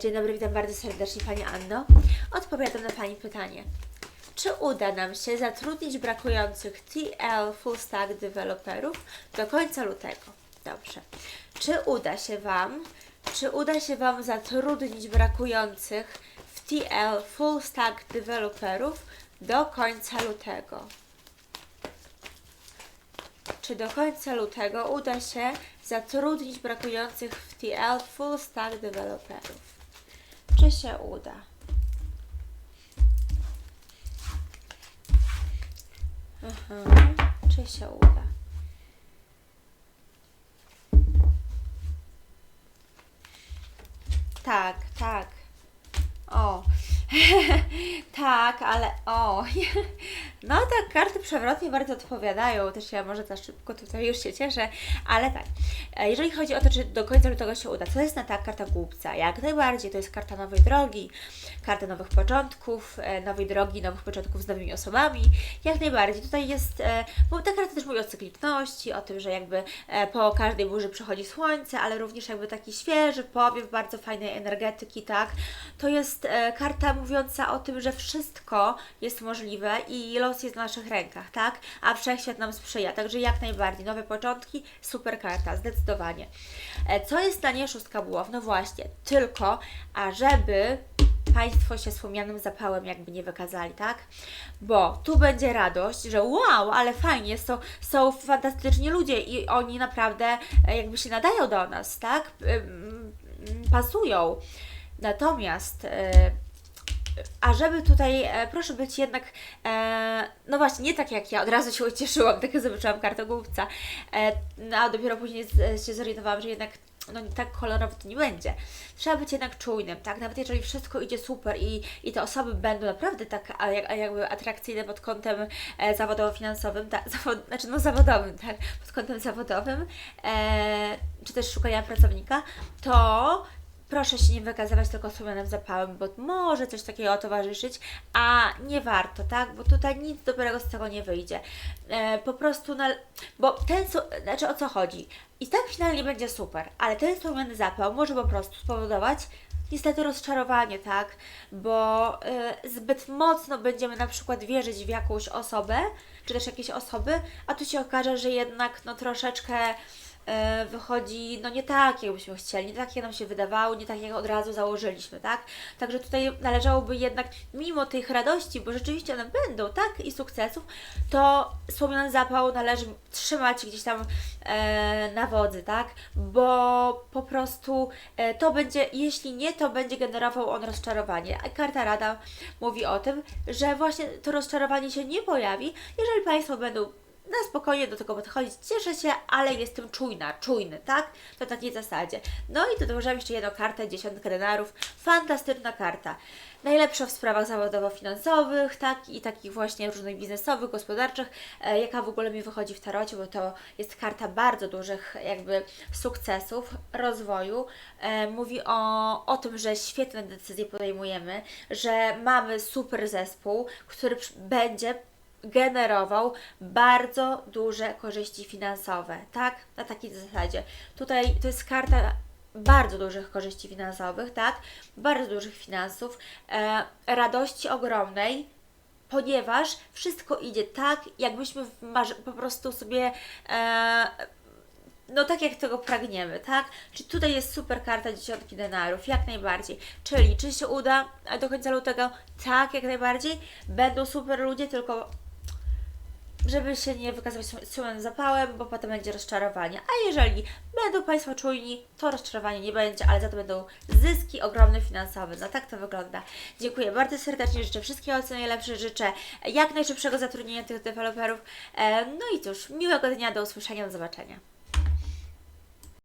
Dzień dobry, witam bardzo serdecznie Pani Anno. Odpowiadam na Pani pytanie. Czy uda nam się zatrudnić brakujących TL Full Stack deweloperów do końca lutego? Dobrze. Czy uda się Wam, czy uda się Wam zatrudnić brakujących w TL Full Stack deweloperów do końca lutego? Czy do końca lutego uda się zatrudnić brakujących w TL Full Stack deweloperów? Czy się uda? Aha, czy się uda? Tak, tak. O, tak, ale o. No tak, karty przewrotnie bardzo odpowiadają. Też ja może za szybko tutaj już się cieszę, ale tak. e, Jeżeli chodzi o to, czy do końca lutego się uda, to jest na tak karta głupca. Jak najbardziej, to jest karta nowej drogi, karta nowych początków, e, nowej drogi, nowych początków z nowymi osobami. Jak najbardziej. Tutaj jest, e, bo ta karta też mówi o cykliczności, o tym, że jakby po każdej burzy przychodzi słońce, ale również jakby taki świeży powiew bardzo fajnej energetyki, tak? To jest karta mówiąca o tym, że wszystko jest możliwe i los jest w naszych rękach, tak? A wszechświat nam sprzyja, także jak najbardziej. Nowe początki, super karta, zdecydowanie. E, Co jest na niej szóstka buław? No właśnie, tylko ażeby Państwo się słomianym zapałem jakby nie wykazali, tak? Bo tu będzie radość, że wow, ale fajnie, są, są fantastyczni ludzie i oni naprawdę e, jakby się nadają do nas, tak? Ym, Pasują. Natomiast e, a żeby tutaj, e, proszę być jednak, e, no właśnie, nie tak jak ja, od razu się ucieszyłam, tak jak zobaczyłam kartę głupca, e, no, a dopiero później z, się zorientowałam, że jednak no tak kolorowo to nie będzie. Trzeba być jednak czujnym, tak? Nawet jeżeli wszystko idzie super i, i te osoby będą naprawdę tak a, jak, a jakby atrakcyjne pod kątem e, zawodowo-finansowym, tak, zawod, znaczy no zawodowym, tak? Pod kątem zawodowym, e, czy też szukania pracownika, to proszę się nie wykazywać tylko słomionym zapałem, bo może coś takiego towarzyszyć, a nie warto, tak? Bo tutaj nic dobrego z tego nie wyjdzie. E, po prostu, na, bo ten, znaczy o co chodzi? I tak finalnie będzie super, ale ten słomiany zapał może po prostu spowodować niestety rozczarowanie, tak? Bo y, zbyt mocno będziemy na przykład wierzyć w jakąś osobę, czy też jakieś osoby, a tu się okaże, że jednak no troszeczkę e, wychodzi no nie tak, jakbyśmy chcieli, nie tak, jak nam się wydawało, nie tak, jak od razu założyliśmy, tak? Także tutaj należałoby jednak, mimo tych radości, bo rzeczywiście one będą, tak? I sukcesów, to słomiany zapał należy trzymać gdzieś tam e, na wodzy, tak? Bo po prostu e, to będzie, jeśli nie, to będzie generował on rozczarowanie. A karta Rada mówi o tym, że właśnie to rozczarowanie się nie pojawi, jeżeli Państwo będą na spokojnie do tego podchodzić, cieszę się, ale jestem czujna, czujny, tak? To takiej zasadzie. No i tu dołożyłam jeszcze jedną kartę, dziesiątkę denarów. Fantastyczna karta. Najlepsza w sprawach zawodowo-finansowych, tak? I takich właśnie różnych biznesowych, gospodarczych, e, jaka w ogóle mi wychodzi w tarocie, bo to jest karta bardzo dużych jakby sukcesów, rozwoju. E, mówi o, o tym, że świetne decyzje podejmujemy, że mamy super zespół, który będzie generował bardzo duże korzyści finansowe, tak? Na takiej zasadzie. Tutaj to jest karta bardzo dużych korzyści finansowych, tak? Bardzo dużych finansów, e, radości ogromnej, ponieważ wszystko idzie tak, jakbyśmy po prostu sobie e, no tak jak tego pragniemy, tak? Czyli tutaj jest super karta dziesiątki denarów, jak najbardziej. Czyli czy się uda do końca lutego? Tak, jak najbardziej. Będą super ludzie, tylko żeby się nie wykazywać słomionym zapałem, bo potem będzie rozczarowanie. A jeżeli będą Państwo czujni, to rozczarowanie nie będzie, ale za to będą zyski ogromne finansowe. No tak to wygląda. Dziękuję bardzo serdecznie, życzę wszystkiego co najlepsze, życzę jak najszybszego zatrudnienia tych deweloperów. E, No i cóż, miłego dnia, do usłyszenia, do zobaczenia.